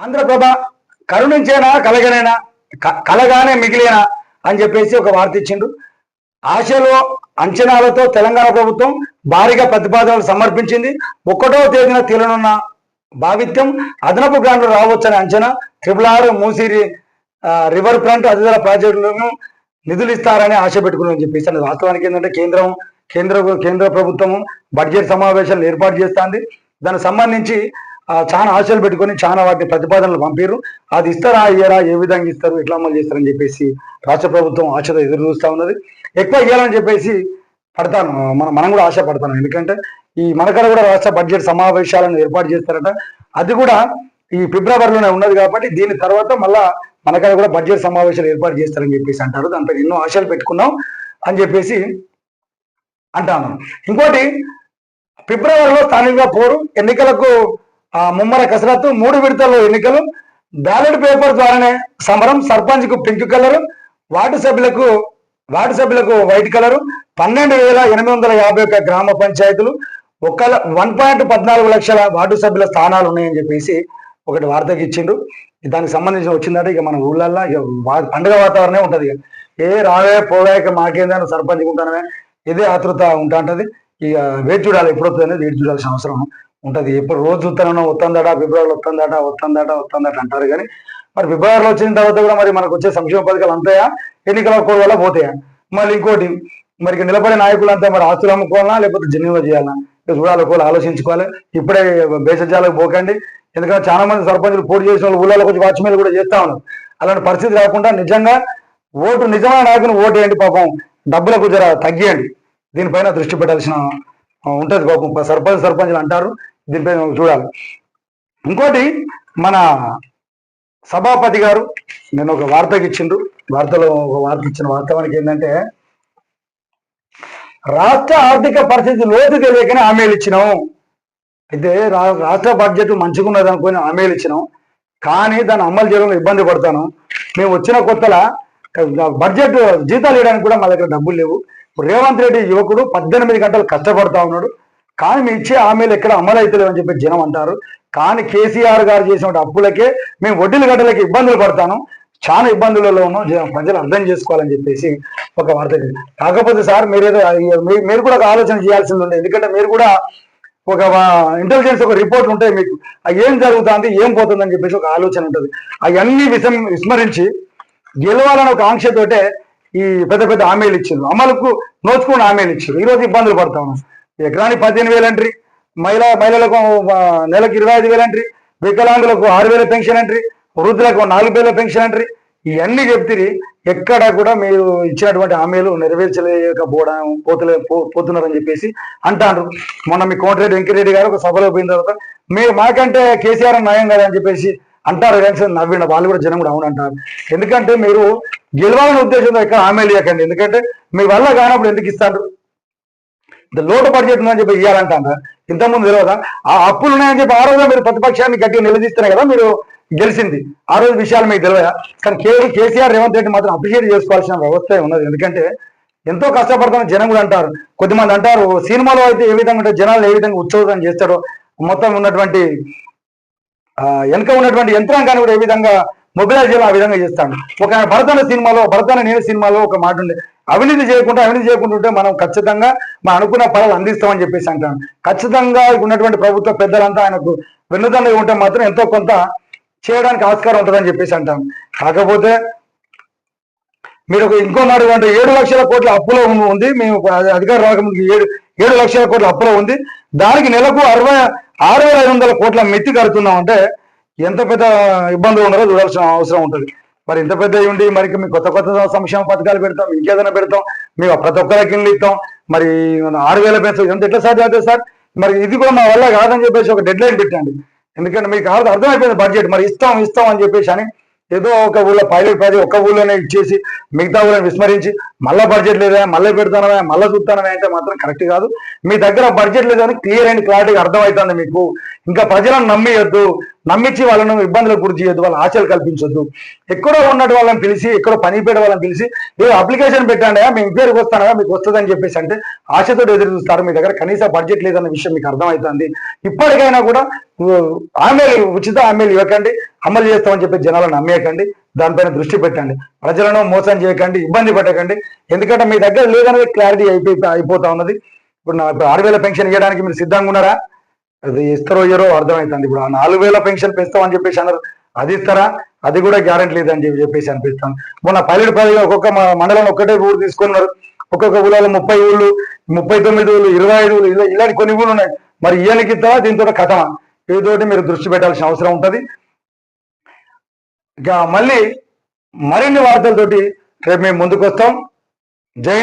ఆంధ్రప్రభ కరుణించేనా కలగనేనా క- కలగానే మిగిలేనా అని చెప్పేసి ఒక వార్త ఇచ్చిండు. ఆశలు అంచనాలతో తెలంగాణ ప్రభుత్వం భారీగా ప్రతిపాదనలు సమర్పించింది. ఒకటో తేదీన తీరనున్న భావిత్యం అదనపు గ్రాంట్లు రావచ్చనే అంచనా triple R Musi river front తదితర ప్రాజెక్టులను నిధులు ఇస్తారని ఆశ పెట్టుకున్నారని చెప్పేసి వాస్తవానికి ఏంటంటే కేంద్రం కేంద్ర కేంద్ర ప్రభుత్వము బడ్జెట్ సమావేశాలు ఏర్పాటు చేస్తుంది. దానికి సంబంధించి చాలా ఆశలు పెట్టుకొని చాలా వాటిని ప్రతిపాదనలు పంపారు అది ఇస్తారా అయ్యారా ఏ విధంగా ఇస్తారు ఎట్లా అమలు చేస్తారని చెప్పేసి రాష్ట్ర ప్రభుత్వం ఆశతో ఎదురు చూస్తా ఉన్నది. ఎక్కువ ఇవ్వాలని చెప్పేసి పడతాను. మనం మనం కూడా ఆశ పడతాను ఎందుకంటే ఈ మనకడ కూడా రాష్ట్ర బడ్జెట్ సమావేశాలను ఏర్పాటు చేస్తారట. అది కూడా ఈ ఫిబ్రవరిలోనే ఉన్నది కాబట్టి దీని తర్వాత మళ్ళా మనకడ కూడా బడ్జెట్ సమావేశాలు ఏర్పాటు చేస్తారని చెప్పేసి అంటారు. దానిపై ఎన్నో ఆశలు పెట్టుకున్నాం అని చెప్పేసి అంటాను. ఇంకోటి ఫిబ్రవరిలో స్థానికంగా పోరు ఎన్నికలకు ఆ, ముమ్మర కసరత్తు మూడు విడతల్లో ఎన్నికలు బ్యాలెట్ పేపర్ ద్వారానే సమరం సర్పంచ్కు పింక్ కలర్ వార్డు సభ్యులకు వార్డు సభ్యులకు వైట్ కలర్ పన్నెండు వేల ఎనిమిది వందల యాభై ఒక్క గ్రామ పంచాయతీలు ఒక వన్ పాయింట్ పద్నాలుగు లక్షల వార్డు సభ్యుల స్థానాలు ఉన్నాయని చెప్పేసి ఒకటి వార్తకి ఇచ్చిండు. దానికి సంబంధించి వచ్చిందంటే ఇక మన ఊళ్ళల్లో ఇక వా- పండుగ వాతావరణమే ఉంటుంది ఇక. ఏ రావే పోవే మాకేందని సర్పంచ్ ఉంటానమే ఇదే ఆతృత ఉంటా ఉంటుంది ఇక వేడి చూడాలి ఎప్పుడు వస్తుంది అనేది వేడి చూడాల్సిన అవసరం. ఉంటుంది. ఎప్పుడు రోజు చూస్తానో వస్తుందట ఫిబ్రవరిలో వస్తుందట వస్తుందట వస్తుందట అంటారు కానీ మరి ఫిబ్రవరిలో వచ్చిన తర్వాత కూడా మరి మనకు వచ్చే సంక్షేమ పథకాలు అంతాయా? ఎన్నికల కోడ్ వల్ల పోతాయా? మళ్ళీ ఇంకోటి మరి నిలబడే నాయకులంతా మరి ఆస్తులు అమ్ముకోవాలా లేకపోతే జన్యువ చేయాలా? చూడాలి ఒకవేళ ఆలోచించుకోవాలి. ఇప్పుడే బేసజాలకు పోకండి. ఎందుకంటే చాలా మంది సర్పంచులు పోటీ చేసిన వాళ్ళు ఊళ్ళలో కొంచెం వాచ్మెన్లు కూడా చేస్తా ఉన్నారు. అలాంటి పరిస్థితి రాకుండా నిజంగా ఓటు నిజమైన నాయకుని ఓటు వేయండి పాపం. డబ్బులకు జర తగ్గియండి. దీనిపైన దృష్టి పెట్టాల్సిన ఉంటుంది పాపం. సర్పంచ్ సర్పంచులు అంటారు. దీనిపై చూడాలి. ఇంకోటి మన సభాపతి గారు నేను ఒక వార్తకి ఇచ్చిండ్రు. వార్తలో ఒక వార్త ఇచ్చిన వాస్తవానికి ఏంటంటే రాష్ట్ర ఆర్థిక పరిస్థితి లోతు తెలియకనే హామీలు ఇచ్చినాం. అయితే రా- రాష్ట్ర బడ్జెట్ మంచిగున్నది అనుకుని హామీలు ఇచ్చినాం. కానీ దాన్ని అమలు చేయడంలో ఇబ్బంది పడతాను. మేము వచ్చిన కొత్తలా బడ్జెట్ జీతాలు ఇవ్వడానికి కూడా మా దగ్గర డబ్బులు లేవు. రేవంత్ రెడ్డి యువకుడు పద్దెనిమిది గంటలు కష్టపడతా ఉన్నాడు. కానీ మీ ఇచ్చే హామీలు ఎక్కడ అమలు చెప్పి జనం అంటారు. కానీ కేసీఆర్ గారు చేసిన అప్పులకే మేము వడ్డీల గడ్డలకి ఇబ్బందులు పడతాను. చాలా ఇబ్బందులలో ఉన్నాం. ప్రజలు అర్థం చేసుకోవాలని చెప్పేసి ఒక వార్త కాకపోతే సార్ మీరేదో మీరు కూడా ఒక ఆలోచన చేయాల్సింది ఉంది. ఎందుకంటే మీరు కూడా ఒక ఇంటెలిజెన్స్ ఒక రిపోర్ట్ ఉంటాయి మీకు ఏం జరుగుతుంది ఏం పోతుందని చెప్పేసి ఒక ఆలోచన ఉంటుంది. అవన్నీ విసం విస్మరించి గెలవాలని ఒక ఆంక్షతోటే ఈ పెద్ద పెద్ద హామీలు ఇచ్చిండ్రు అమలుకు నోచుకుని హామీలు ఇచ్చారు ఈ రోజు ఇబ్బందులు పడతా ఉన్నాం. ఎకరానికి పదిహేను వేలు ఎంట్రీ మహిళా మహిళలకు నెలకు ఇరవై ఐదు వేలు ఎంట్రీ వికలాంగులకు ఆరు వేల పెన్షన్ ఎంట్రీ వృద్ధులకు నాలుగు వేల పెన్షన్ ఎంట్రీ ఇవన్నీ చెప్తిరి ఎక్కడ కూడా మీరు ఇచ్చినటువంటి హామీలు నెరవేర్చలేకపోవడం పోతలే పో- పోతున్నారని చెప్పేసి అంటారు మొన్న మీ కోటిరెడ్డి వెంకరెడ్డి గారు ఒక సభలో పోయిన తర్వాత మీరు మాకంటే కేసీఆర్ నయం కదా అని చెప్పేసి అంటారు కానీ నవ్విన వాళ్ళు కూడా జనం కూడా అవునంటారు. ఎందుకంటే మీరు గెలవాలనే ఉద్దేశంతో ఎక్కడ హామీలు ఇవ్వకండి ఎందుకంటే మీ వల్ల కానప్పుడు ఎందుకు ఇస్తారు లోటు బడ్జెట్ ఉందని చెప్పి ఇవ్వాలంటారు ఇంతకుముందు తెలియదా ఆ అప్పులు ఉన్నాయని చెప్పి ఆ రోజు మీరు ప్రతిపక్షాన్ని గట్టిగా నిలదీస్తున్నారు కదా మీరు గెలిచింది. ఆ రోజు విషయాలు మీకు తెలియదా కానీ కేవలం కేసీఆర్ రేవంత్ రెడ్డి మాత్రం అప్రిషియేట్ చేసుకోవాల్సిన వ్యవస్థ ఉన్నది? ఎందుకంటే ఎంతో కష్టపడుతున్న జనం కూడా అంటారు. కొద్దిమంది అంటారు సినిమాలో అయితే ఏ విధంగా ఉంటే జనాలు ఏ విధంగా ఉత్సవం చేస్తారో మొత్తం ఉన్నటువంటి వెనక ఉన్నటువంటి యంత్రాంగాన్ని కూడా ఏ విధంగా మొబిలైజ్ చేయాలి ఆ విధంగా చేస్తాడు ఒక భరతన సినిమాలో భరతన నేను సినిమాలో ఒక మాట ఉండే అవినీతి చేయకుండా అవినీతి చేయకుండా ఉంటే మనం ఖచ్చితంగా మనం అనుకున్న పనులు అందిస్తామని చెప్పేసి అంటాను ఖచ్చితంగా ఉన్నటువంటి ప్రభుత్వ పెద్దలంతా ఆయనకు వెన్నుదండగా ఉంటే మాత్రం ఎంతో కొంత చేయడానికి ఆస్కారం ఉంటుందని చెప్పేసి అంటాం. కాకపోతే మీరు ఒక ఇంకో మాట అంటే ఏడు లక్షల కోట్ల అప్పులో ఉంది. మేము అధికారం రాకముందు ఏడు ఏడు లక్షల కోట్ల అప్పులో ఉంది. దానికి నెలకు అరవై ఆరు వేల ఐదు వందల కోట్ల మెత్తి కడుతున్నాం అంటే ఎంత పెద్ద ఇబ్బందులు ఉన్నారో చూడాల్సిన అవసరం ఉంటుంది. మరి ఇంత పెద్ద ఉండి మరి మీకు కొత్త కొత్త సంక్షేమ పథకాలు పెడతాం ఇంకేదైనా పెడతాం మేము ప్రతి ఒక్కరికి ఇల్లు ఇస్తాం మరి ఆరు వేల పెంచు ఎంత ఎట్లా సార్ అవుతుంది సార్? మరి ఇది కూడా మా వల్ల కాదని చెప్పేసి ఒక డెడ్ లైన్ పెట్టండి. ఎందుకంటే మీకు అర్థం అర్థమైపోయింది బడ్జెట్ మరి ఇస్తాం ఇస్తాం అని చెప్పేసి అని ఏదో ఒక ఊళ్ళో పైలట్ ప్రాజెక్ట్ ఒక ఊళ్ళోనే ఇచ్చేసి మిగతా ఊళ్ళని విస్మరించి మళ్ళీ బడ్జెట్ లేదా మళ్ళీ పెడతానవా మళ్ళీ చూస్తానవా అంటే మాత్రం కరెక్ట్ కాదు. మీ దగ్గర బడ్జెట్ లేదని క్లియర్ అండ్ క్లారిటీగా అర్థమవుతుంది మీకు. ఇంకా ప్రజలను నమ్మియొద్దు నమ్మించి వాళ్ళను ఇబ్బందులకు గురి చేయొద్దు వాళ్ళ ఆశలు కల్పించొద్దు. ఎక్కడో ఉన్నట్టు వాళ్ళని పిలిచి ఎక్కడో పని పేడ వాళ్ళని పిలిచి ఏ అప్లికేషన్ పెట్టండి మేము పేరుకి వస్తానగా మీకు వస్తుందని చెప్పేసి అంటే ఆశతో ఎదురు చూస్తారు మీ దగ్గర. కనీస బడ్జెట్ లేదన్న విషయం మీకు అర్థమవుతుంది. ఇప్పటికైనా కూడా హామీలు ఉచిత హామీలు ఇవ్వకండి. అమలు చేస్తామని చెప్పి జనాలను నమ్మేయకండి దానిపైన దృష్టి పెట్టండి. ప్రజలను మోసం చేయకండి ఇబ్బంది పెట్టకండి. ఎందుకంటే మీ దగ్గర లేదనేది క్లారిటీ అయిపోయి అయిపోతా ఉన్నది. ఇప్పుడు నా ఇప్పుడు ఆరు వేల పెన్షన్ ఇవ్వడానికి మీరు సిద్ధంగా ఉన్నారా? అది ఇస్తారో ఇయ్యరో అర్థమవుతుంది ఇప్పుడు ఆ నాలుగు వేల పెన్షన్ పెంచుతామని చెప్పేసి అన్నారు. అది ఇస్తారా? అది కూడా గ్యారెంటీ లేదని చెప్పి చెప్పేసి అనిపిస్తాను మొన్న పల్లెడు పల్లెలు ఒక్కొక్క మండలం ఒక్కటే ఊరు తీసుకున్నారు ఒక్కొక్క ఊళ్ళలో ముప్పై ఊళ్ళు ముప్పై తొమ్మిది ఊళ్ళు ఇరవై ఐదు ఊళ్ళు ఇలా ఇలాంటి కొన్ని ఊళ్ళు ఉన్నాయి. మరి ఈయనకి ఇస్తావా? దీంతో కథమా? వీటితోటి మీరు దృష్టి పెట్టాల్సిన అవసరం ఉంటుంది. ఇంకా మళ్ళీ మరిన్ని వార్తలతోటి రేపు మేము ముందుకు వస్తాం జై